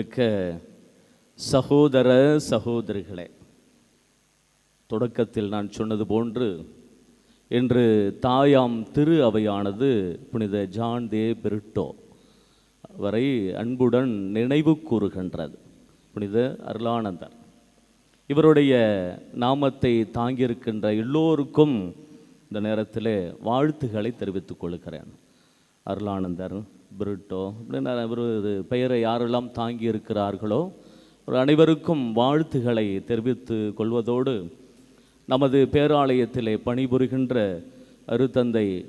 மிக்க சகோதர சகோதரிகளே தொடக்கத்தில் நான் சொன்னது போன்று இன்று தாயாம் திரு அவையானது புனித ஜான் தே பெருட்டோ வரை அன்புடன் நினைவு கூறுகின்றது புனித அருளானந்தர். இவருடைய நாமத்தை தாங்கியிருக்கின்ற எல்லோருக்கும் இந்த நேரத்தில் வாழ்த்துக்களை தெரிவித்துக் கொள்கிறேன். அருளானந்தர் பிரிட்டோ? அப்படின்னு இவர் பெயரை யாரெல்லாம் தாங்கி இருக்கிறார்களோ ஒரு அனைவருக்கும் வாழ்த்துகளை தெரிவித்து கொள்வதோடு நமது பேராலயத்திலே பணிபுரிகின்ற அருத்தந்தை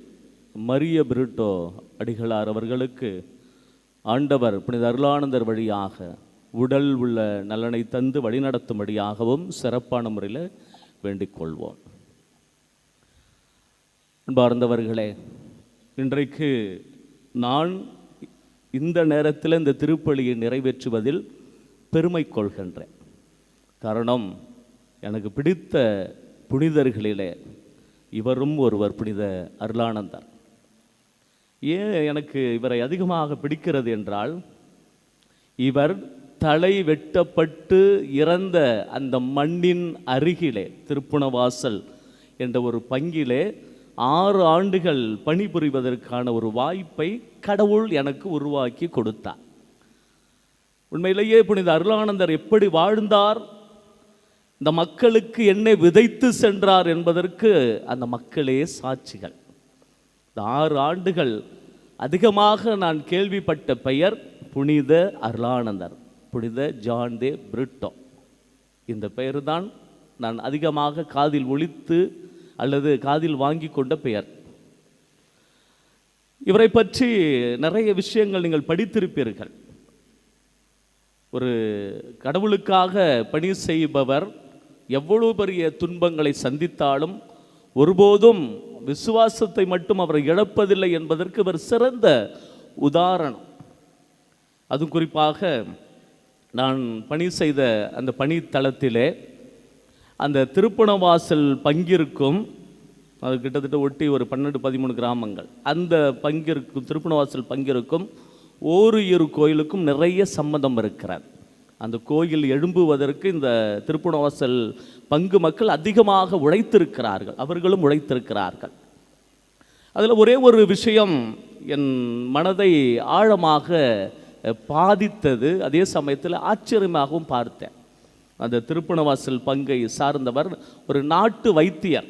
மரிய பிரிட்டோ அடிகளார் அவர்களுக்கு ஆண்டவர் புனித அருளானந்தர் வழியாக உடல் உள்ள நலனை தந்து வழிநடத்தும்படியாகவும் சிறப்பான முறையில் வேண்டிக் கொள்வோம். அன்பார்ந்தவர்களே இன்றைக்கு நான் இந்த நேரத்தில் இந்த திருப்பலியை நிறைவேற்றுவதில் பெருமை கொள்கின்றேன். காரணம் எனக்கு பிடித்த புனிதர்களிலே இவரும் ஒருவர் புனித அருளானந்தர். ஏன் எனக்கு இவரை அதிகமாக பிடிக்கிறது என்றால் இவர் தலை வெட்டப்பட்டு இறந்த அந்த மண்ணின் அருகிலே திருப்புணவாசல் என்ற ஒரு பங்கிலே ஆறு ஆண்டுகள் பணிபுரிவதற்கான ஒரு வாய்ப்பை கடவுள் எனக்கு உருவாக்கி கொடுத்தார். உண்மையிலேயே புனித அருளானந்தர் எப்படி வாழ்ந்தார்? இந்த மக்களுக்கு என்னை விதைத்து சென்றார் என்பதற்கு அந்த மக்களே சாட்சிகள். இந்த ஆறு ஆண்டுகள் அதிகமாக நான் கேள்விப்பட்ட பெயர் புனித அருளானந்தர் புனித ஜான் தே பிரிட்டோ. இந்த பெயர் தான் நான் அதிகமாக காதில் ஒழித்து அல்லது காதில் வாங்கி கொண்ட பெயர். இவரை பற்றி நிறைய விஷயங்கள் நீங்கள் படித்திருப்பீர்கள். ஒரு கடவுளுக்காக பணி செய்பவர் எவ்வளவு பெரிய துன்பங்களை சந்தித்தாலும் ஒருபோதும் விசுவாசத்தை மட்டும் அவர் இழப்பதில்லை என்பதற்கு இவர் சிறந்த உதாரணம். அது குறிப்பாக நான் பணி செய்த அந்த பணித்தளத்திலே அந்த திருப்பணவாசல் பங்கிற்கும் அது கிட்டத்தட்ட ஒட்டி ஒரு பன்னெண்டு பதிமூணு கிராமங்கள். அந்த பங்கிற்கும் திருப்பணவாசல் பங்கிற்கும் இரு கோயிலுக்கும் நிறைய சம்மந்தம் இருக்கிறார் அந்த கோயில் எழும்புவதற்கு இந்த திருப்பணவாசல் பங்கு மக்கள் அதிகமாக உழைத்திருக்கிறார்கள். அவர்களும் உழைத்திருக்கிறார்கள். அதில் ஒரே ஒரு விஷயம் என் மனதை ஆழமாக பாதித்தது. அதே சமயத்தில் ஆச்சரியமாகவும் பார்த்தேன். அந்த திருப்பணவாசல் பங்கை சார்ந்தவர் ஒரு நாட்டு வைத்தியர்.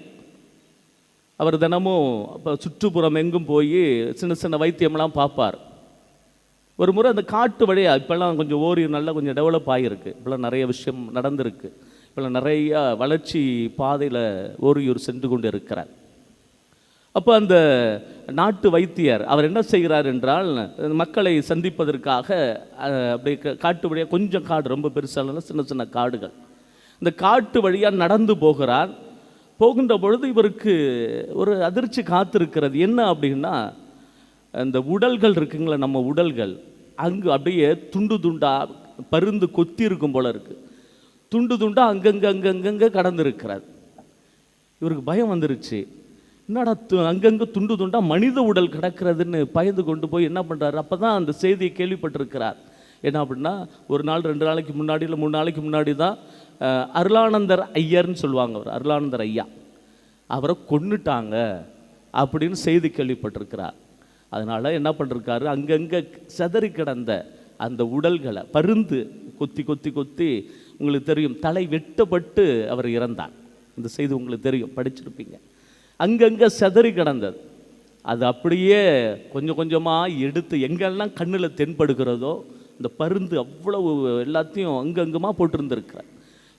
அவர் தினமும் இப்போ சுற்றுப்புறம் எங்கும் போய் சின்ன சின்ன வைத்தியம்லாம் பார்ப்பார் ஒரு முறை அந்த காட்டு வழியாக இப்போல்லாம் கொஞ்சம் ஓரியூர் நல்லா கொஞ்சம் டெவலப் ஆகியிருக்கு இப்போல்லாம் நிறைய விஷயம் நடந்திருக்கு. இப்போல்லாம் நிறைய வளர்ச்சி பாதையில் ஓரியூர் சென்று கொண்டு இருக்கிறார் அப்போ அந்த நாட்டு வைத்தியர் அவர் என்ன செய்கிறார் என்றால் மக்களை சந்திப்பதற்காக அப்படியே க- காட்டு வழியாக கொஞ்சம் காடு ரொம்ப பெருசாக சின்ன சின்ன காடுகள். இந்த காட்டு வழியாக நடந்து போகிறார். போகின்ற பொழுது இவருக்கு ஒரு அதிர்ச்சி காத்திருக்கிறது. என்ன அப்படின்னா அந்த உடல்கள் இருக்குங்களா நம்ம உடல்கள். அங்கு அப்படியே துண்டு துண்டாக பருந்து கொத்தி இருக்கும் போல இருக்குது துண்டு துண்டாக அங்கங்கே அங்கங்கங்க கடந்திருக்கிறார். இவருக்கு பயம் வந்துருச்சு. என்னடா து- துண்டு துண்டாக மனித உடல் கிடக்கிறதுன்னு பயந்து கொண்டு போய் என்ன பண்ணுறார் அப்போ தான் அந்த செய்தியை கேள்விப்பட்டிருக்கிறார். என்ன அப்படின்னா ஒரு நாள் ரெண்டு நாளைக்கு முன்னாடி இல்லை மூணு நாளைக்கு முன்னாடி தான் அருளானந்தர் ஐயர்னு சொல்லுவாங்க அவர் அருளானந்தர் ஐயா. அவரை கொன்னுட்டாங்க அப்படின்னு செய்தி கேள்விப்பட்டிருக்கிறார். அதனால் என்ன பண்ணிருக்காரு அங்கங்கே சிதறி கிடந்த அந்த உடல்களை பருந்து கொத்தி கொத்தி கொத்தி உங்களுக்கு தெரியும் தலை வெட்டப்பட்டு அவர் இறந்தார். இந்த செய்தி உங்களுக்கு தெரியும் படிச்சிருப்பீங்க. அங்கங்கே சிதறி கிடந்தது. அது அப்படியே கொஞ்சம் கொஞ்சமாக எடுத்து எங்கெல்லாம் கண்ணில் தென்படுகிறதோ இந்த பருந்து அவ்வளவு எல்லாத்தையும் அங்கங்கமாக போட்டிருந்திருக்கிறார்.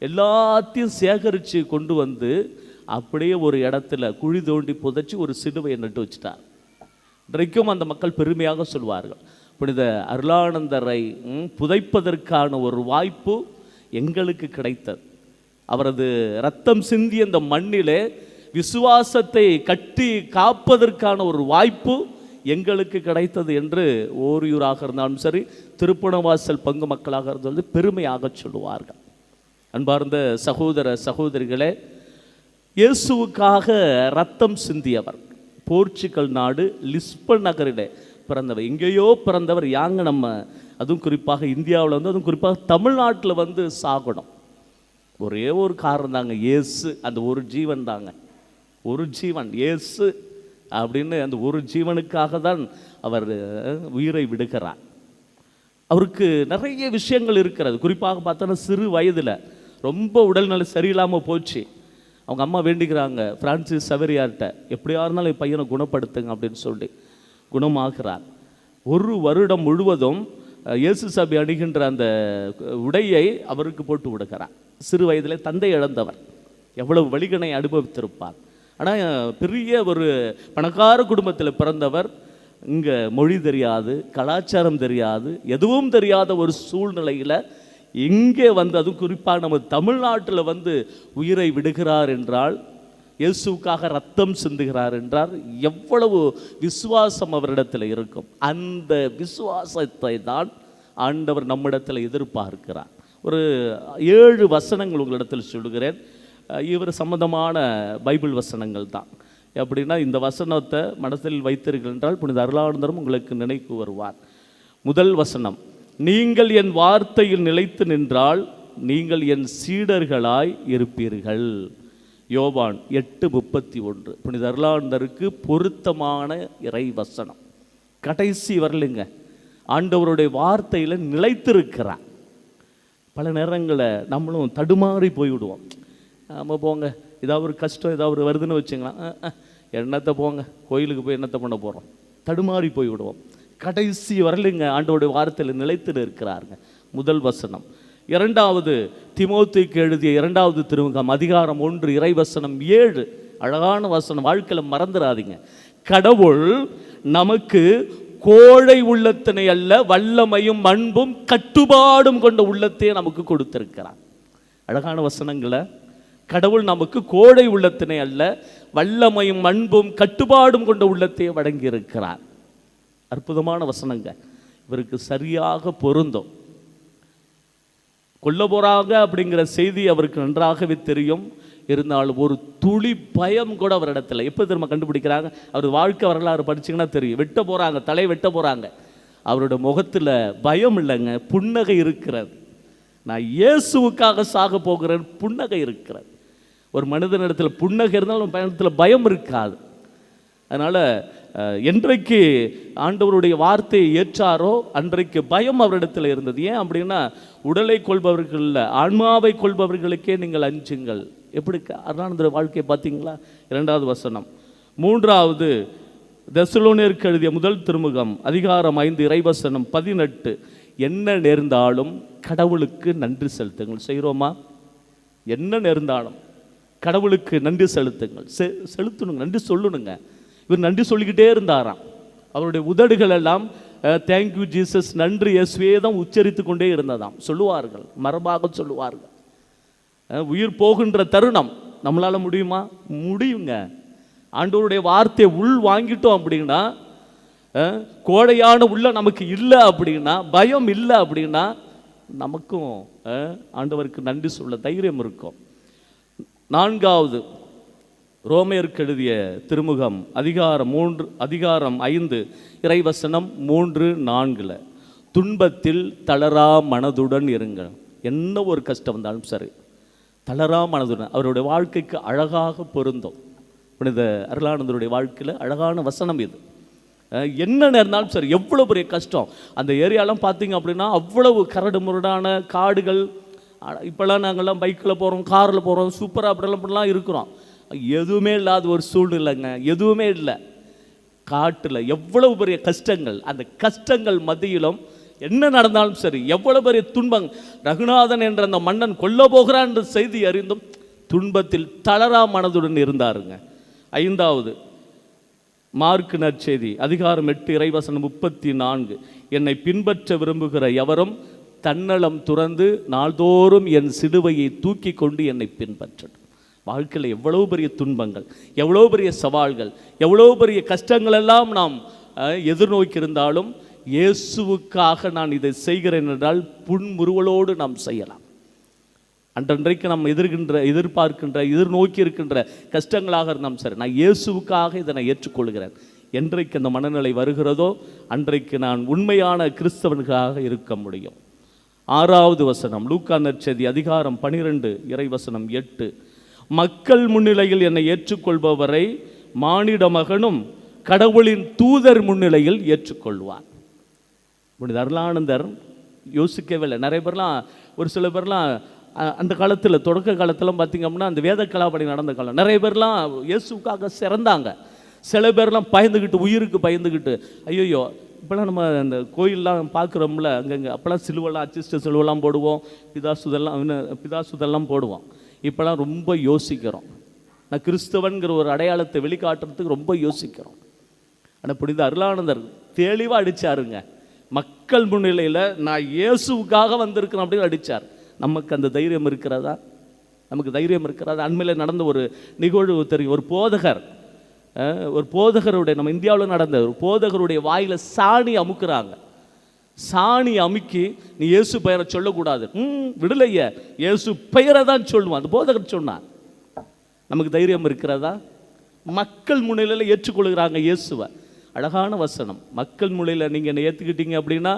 எல்லாத்தையும் சேகரித்து கொண்டு வந்து அப்படியே ஒரு இடத்துல குழி தோண்டி புதைச்சி ஒரு சிலுவையை நட்டு வச்சுட்டார். இன்றைக்கும் அந்த மக்கள் பெருமையாக சொல்வார்கள். புனித அருளானந்தரை புதைப்பதற்கான ஒரு வாய்ப்பு எங்களுக்கு கிடைத்தது. அவரது ரத்தம் சிந்திய அந்த மண்ணிலே விசுவாசத்தை கட்டி காப்பதற்கான ஒரு வாய்ப்பு எங்களுக்கு கிடைத்தது என்று ஓரியூராக இருந்தாலும் சரி திருப்பணவாசல் பங்கு மக்களாக இருந்தாலும் பெருமையாக சொல்லுவார்கள். அன்பார்ந்த சகோதர சகோதரிகளே இயேசுவுக்காக ரத்தம் சிந்தியவர் போர்ச்சுகல் நாடு லிஸ்பன் நகரிலே பிறந்தவர். எங்கேயோ பிறந்தவர் யாங்க நம்ம அதுவும் குறிப்பாக இந்தியாவில் வந்து அதுவும் குறிப்பாக தமிழ்நாட்டில் வந்து சாகணும். ஒரே ஒரு காரணம் தாங்க இயேசு அந்த ஒரு ஜீவன் தாங்க. ஒரு ஜீவன் இயேசு அப்படின்னு அந்த ஒரு ஜீவனுக்காக தான் அவர் உயிரை விடுகிறார். அவருக்கு நிறைய விஷயங்கள் இருக்கிறது. குறிப்பாக பார்த்தோன்னா சிறு வயதில் ரொம்ப உடல்நிலை சரியில்லாமல் போச்சு. அவங்க அம்மா வேண்டிக்கிறாங்க ஃப்ரான்சிஸ் சவரியார்கிட்ட எப்படியா இருந்தாலும் என் பையனை குணப்படுத்துங்க அப்படின்னு சொல்லி குணமாகிறார் ஒரு வருடம் முழுவதும் இயேசு சபை அணிகின்ற அந்த உடையை அவருக்கு போட்டு விடுகிறார். சிறு வயதிலே தந்தை இழந்தவர். எவ்வளவு வழிகனை அனுபவித்திருப்பார். ஆனால் பெரிய ஒரு பணக்கார குடும்பத்தில் பிறந்தவர் இங்கே மொழி தெரியாது கலாச்சாரம் தெரியாது எதுவும் தெரியாத ஒரு சூழ்நிலையில் இங்கே வந்து அதுவும் குறிப்பாக நம்ம தமிழ்நாட்டில் வந்து உயிரை விடுகிறார் என்றால் இயேசுக்காக ரத்தம் சிந்துகிறார் என்றார் எவ்வளவு விசுவாசம் அவரிடத்தில் இருக்கும். அந்த விசுவாசத்தை தான் ஆண்டவர் நம்மிடத்தில் எதிர்பார்க்கிறார். ஒரு ஏழு வசனங்கள் உங்களிடத்தில் சொல்கிறேன் இவர் சம்பந்தமான பைபிள் வசனங்கள் தான். அப்படின்னா இந்த வசனத்தை மனத்தில் வைத்தீர்கள் என்றால் புனித அருளானந்தரும் உங்களுக்கு நினைப்பு வருவார். முதல் வசனம் நீங்கள் என் வார்த்தையில் நிலைத்து நின்றால் நீங்கள் என் சீடர்களாய் இருப்பீர்கள். யோவான் எட்டு முப்பத்தி ஒன்று. புனித அருளாண்டருக்கு பொருத்தமான இறை வசனம். கடைசி வரலுங்க. ஆண்டவருடைய வார்த்தையில் நிலைத்திருக்கிறார். பல நேரங்களில் நம்மளும் தடுமாறி போய்விடுவோம். நம்ம போங்க. ஏதாவது ஒரு கஷ்டம் ஏதாவது ஒரு வருதுன்னு வச்சுங்களா என்னத்தை போங்க. கோயிலுக்கு போய் என்னத்தை பண்ண போகிறோம் தடுமாறி போய் விடுவோம். கடைசி வரலுங்க ஆண்டோடைய வார்த்தையில் நிலைத்து இருக்கிறாருங்க முதல் வசனம். இரண்டாவது திமோத்திக்கு எழுதிய இரண்டாவது திருமுகம் அதிகாரம் ஒன்று இறைவசனம் ஏழு. அழகான வசனம். வாழ்க்கையில் மறந்துடாதீங்க. கடவுள் நமக்கு கோழை உள்ளத்தினை அல்ல வல்லமையும் அன்பும் கட்டுப்பாடும் கொண்ட உள்ளத்தையே நமக்கு கொடுத்துருக்கிறான் அழகான வசனங்களை கடவுள் நமக்கு கோடை உள்ளத்தினை அல்ல வல்லமையும் அன்பும் கட்டுப்பாடும் கொண்ட உள்ளத்தையே வழங்கியிருக்கிறார். அற்புதமான வசனங்க. இவருக்கு சரியாக பொருந்தும். கொல்ல போறாங்க அப்படிங்கிற செய்தி அவருக்கு நன்றாகவே தெரியும். இருந்தாலும் ஒரு துளி பயம் கூட அவர் இடத்துல எப்போ திரும்ப கண்டுபிடிக்கிறாங்க? அவர் வாழ்க்கை வரலாறு படிச்சிங்கன்னா தெரியும். வெட்ட போகிறாங்க தலை வெட்ட போகிறாங்க அவரோட முகத்தில் பயம் இல்லைங்க புன்னகை இருக்கிறது. நான் இயேசுவுக்காக சாக போகிறேன் புன்னகை இருக்கிறது. ஒரு மனிதனிடத்தில் புன்னகை இருந்தாலும் பயணத்தில் பயம் இருக்காது. அதனால் என்றைக்கு ஆண்டவருடைய வார்த்தையை ஏற்றாரோ அன்றைக்கு பயம் அவரிடத்தில் இருந்தது. ஏன் அப்படின்னா உடலை கொள்பவர்களில் ஆன்மாவை கொள்பவர்களுக்கே நீங்கள் அஞ்சுங்கள். எப்படி அருணானந்தர் வாழ்க்கையை பார்த்தீங்களா? இரண்டாவது வசனம். மூன்றாவது தெசலோனியருக்கு எழுதிய முதல் திருமுகம் அதிகாரம் ஐந்து இறைவசனம் பதினெட்டு. என்ன நேர்ந்தாலும் கடவுளுக்கு நன்றி செலுத்துங்கள். செய்கிறோமா? என்ன நேர்ந்தாலும். கடவுளுக்கு நன்றி செலுத்துங்கள். செ செலுத்தணுங்க. நன்றி சொல்லணுங்க. இவர் நன்றி சொல்லிக்கிட்டே இருந்தாராம். அவருடைய உதடுகள் எல்லாம் தேங்க்யூ ஜீசஸ் நன்றி இயேசுவே தான் உச்சரித்து கொண்டே இருந்ததாம். சொல்லுவார்கள். மரபாக சொல்லுவார்கள். உயிர் போகின்ற தருணம். நம்மளால் முடியுமா? முடியுங்க. ஆண்டவருடைய வார்த்தையை உள் வாங்கிட்டோம் அப்படின்னா கோடையான உள்ள நமக்கு இல்லை அப்படின்னா பயம் இல்லை அப்படின்னா நமக்கும் ஆண்டவருக்கு நன்றி சொல்ல தைரியம் இருக்கும். நான்காவது ரோமையருக்கு எழுதிய திருமுகம் அதிகாரம் மூன்று அதிகாரம் ஐந்து இறைவசனம் மூன்று நான்கில் துன்பத்தில் தளரா மனதுடன் இருங்கள். என்ன ஒரு கஷ்டம் வந்தாலும் சரி தளரா மனதுடன். அவருடைய வாழ்க்கைக்கு அழகாக பொருந்தும். புனித அருளானந்தருடைய வாழ்க்கையில் அழகான வசனம் இது. என்ன நேர்ந்தாலும் சரி எவ்வளோ பெரிய கஷ்டம். அந்த ஏரியாலாம் பார்த்தீங்க அப்படின்னா அவ்வளவு கரடு முரடான காடுகள் இப்போல்லாம் நாங்கள்லாம் பைக்கில் போகிறோம் காரில் போகிறோம் சூப்பராக அப்படிலாம் அப்படிலாம் இருக்கிறோம். எதுவுமே இல்லாத ஒரு சூழ்நிலைங்க. எதுவுமே இல்லை. காட்டில் எவ்வளவு பெரிய கஷ்டங்கள். அந்த கஷ்டங்கள் மத்தியிலும் என்ன நடந்தாலும் சரி எவ்வளவு பெரிய துன்பம் ரகுநாதன் என்ற அந்த மன்னன் கொல்ல போகிறான் என்ற செய்தி அறிந்தும் துன்பத்தில் தளரா மனதுடன் இருந்தாருங்க. ஐந்தாவது மார்க்கு நற்செய்தி அதிகாரம் எட்டு இறைவசனம் முப்பத்தி நான்கு. என்னை பின்பற்ற விரும்புகிற எவரும் தன்னலம் துறந்து நாள்தோறும் என் சிலுவையை தூக்கி கொண்டு என்னை பின்பற்றணும் வாழ்க்கையில் எவ்வளவு பெரிய துன்பங்கள் எவ்வளோ பெரிய சவால்கள் எவ்வளோ பெரிய கஷ்டங்கள் எல்லாம் நாம் எதிர்நோக்கியிருந்தாலும் இயேசுவுக்காக நான் இதை செய்கிறேன் என்றால் புன்முறுவலோடு நாம் செய்யலாம். அன்றன்றைக்கு நாம் எதிர்கின்ற எதிர்பார்க்கின்ற எதிர்நோக்கி இருக்கின்ற கஷ்டங்களாக இருந்தாலும் சரி நான் இயேசுவுக்காக இதை நான் ஏற்றுக்கொள்கிறேன். என்றைக்கு அந்த மனநிலை வருகிறதோ அன்றைக்கு நான் உண்மையான கிறிஸ்தவன்களாக இருக்க முடியும். ஆறாவது வசனம் லூக்கா நற்செய்தி அதிகாரம் பனிரெண்டு இறைவசனம் எட்டு. மக்கள் முன்னிலையில் என்னை ஏற்றுக்கொள்பவரை மானிட மகனும் கடவுளின் தூதர் முன்னிலையில் ஏற்றுக்கொள்வார். இப்படி அருளானந்தர் யோசிக்கவே இல்லை. நிறைய பேர்லாம் ஒரு சில பேர்லாம் அந்த காலத்தில் தொடக்க காலத்தில் பார்த்தீங்க அப்படின்னா அந்த வேத கலாபடி நடந்த காலம். நிறைய பேர்லாம் இயேசுக்காக சிறந்தாங்க. சில பேர்லாம் பயந்துக்கிட்டு உயிருக்கு பயந்துக்கிட்டு ஐயோ இப்போலாம் நம்ம அந்த கோயிலெலாம் பார்க்குறோம்ல அங்கங்கே அப்போல்லாம் சிலுவெல்லாம் அச்சிஸ்ட சிலுவெல்லாம் போடுவோம் பிதாசுதெல்லாம் பிதாசுதெல்லாம் போடுவோம். இப்போலாம் ரொம்ப யோசிக்கிறோம். நான் கிறிஸ்தவன்கிற ஒரு அடையாளத்தை வெளிக்காட்டுறதுக்கு ரொம்ப யோசிக்கிறோம். ஆனால் புனித அருளானந்தர் தெளிவாக அடித்தாருங்க மக்கள் முன்னிலையில் நான் இயேசுவுக்காக வந்திருக்கிறேன் அப்படின்னு அடிச்சார். நமக்கு அந்த தைரியம் இருக்கிறதா? நமக்கு தைரியம் இருக்கிறதா? அண்மையில் நடந்த ஒரு நிகழ்வு தெரியும். ஒரு போதகர் ஒரு போதகருடைய நம்ம இந்தியாவில் நடந்த ஒரு போதகருடைய வாயில் சாணி அமுக்குறாங்க. சாணி அமுக்கி நீ இயேசு பெயரை சொல்லக்கூடாது. ம் விடலையே. இயேசு பெயரை தான் சொல்லுவான். அந்த போதகர் சொன்னான் நமக்கு தைரியம் இருக்கிறதா? மக்கள் முன்னிலையில் ஏற்றுக்கொள்கிறாங்க இயேசுவை. அழகான வசனம். மக்கள் முனையில் நீங்கள் என்னை ஏற்றுக்கிட்டீங்க அப்படின்னா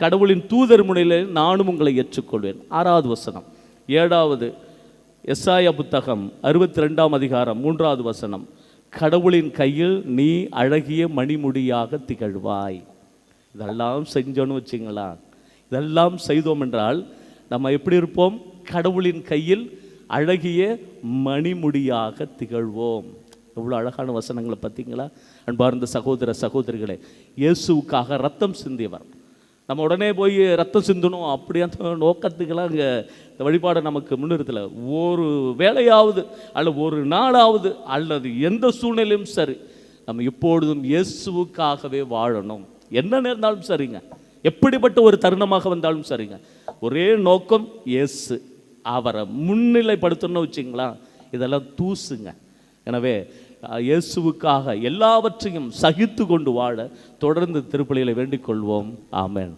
கடவுளின் தூதர் முனையில் நானும் உங்களை ஏற்றுக்கொள்வேன். ஆறாவது வசனம். ஏழாவது எஸ்ஆயா புத்தகம் அறுபத்தி ரெண்டாம் அதிகாரம் மூன்றாவது வசனம். கடவுளின் கையில் நீ அழகிய மணிமுடியாக திகழ்வாய். இதெல்லாம் செஞ்சோன்னு வச்சுங்களா இதெல்லாம் செய்தோம் என்றால் நம்ம எப்படி இருப்போம்? கடவுளின் கையில் அழகிய மணிமுடியாக திகழ்வோம். எவ்வளோ அழகான வசனங்களை பார்த்தீங்களா? அன்பார்ந்த சகோதர சகோதரிகளே இயேசுவுக்காக ரத்தம் சிந்தியவர். நம்ம உடனே போய் ரத்தம் சிந்தணும். அப்படி அந்த நோக்கத்துக்கெல்லாம் இங்கே இந்த வழிபாடை நமக்கு முன்னிறுத்தலை. ஒரு வேலையாவது அல்லது ஒரு நாளாவது அல்லது எந்த சூழ்நிலையும் சரி நம்ம எப்பொழுதும் இயேசுவுக்காகவே வாழணும். என்ன நேர்ந்தாலும் சரிங்க. எப்படிப்பட்ட ஒரு தருணமாக வந்தாலும் சரிங்க. ஒரே நோக்கம் இயேசு. அவரை முன்னிலைப்படுத்தணும்னு வச்சிங்களா இதெல்லாம் தூசுங்க. எனவே இயேசுவுக்காக எல்லாவற்றையும் சகித்து கொண்டு வாழ தொடர்ந்து திருப்பலிகளை வேண்டிக் கொள்வோம். ஆமேன்.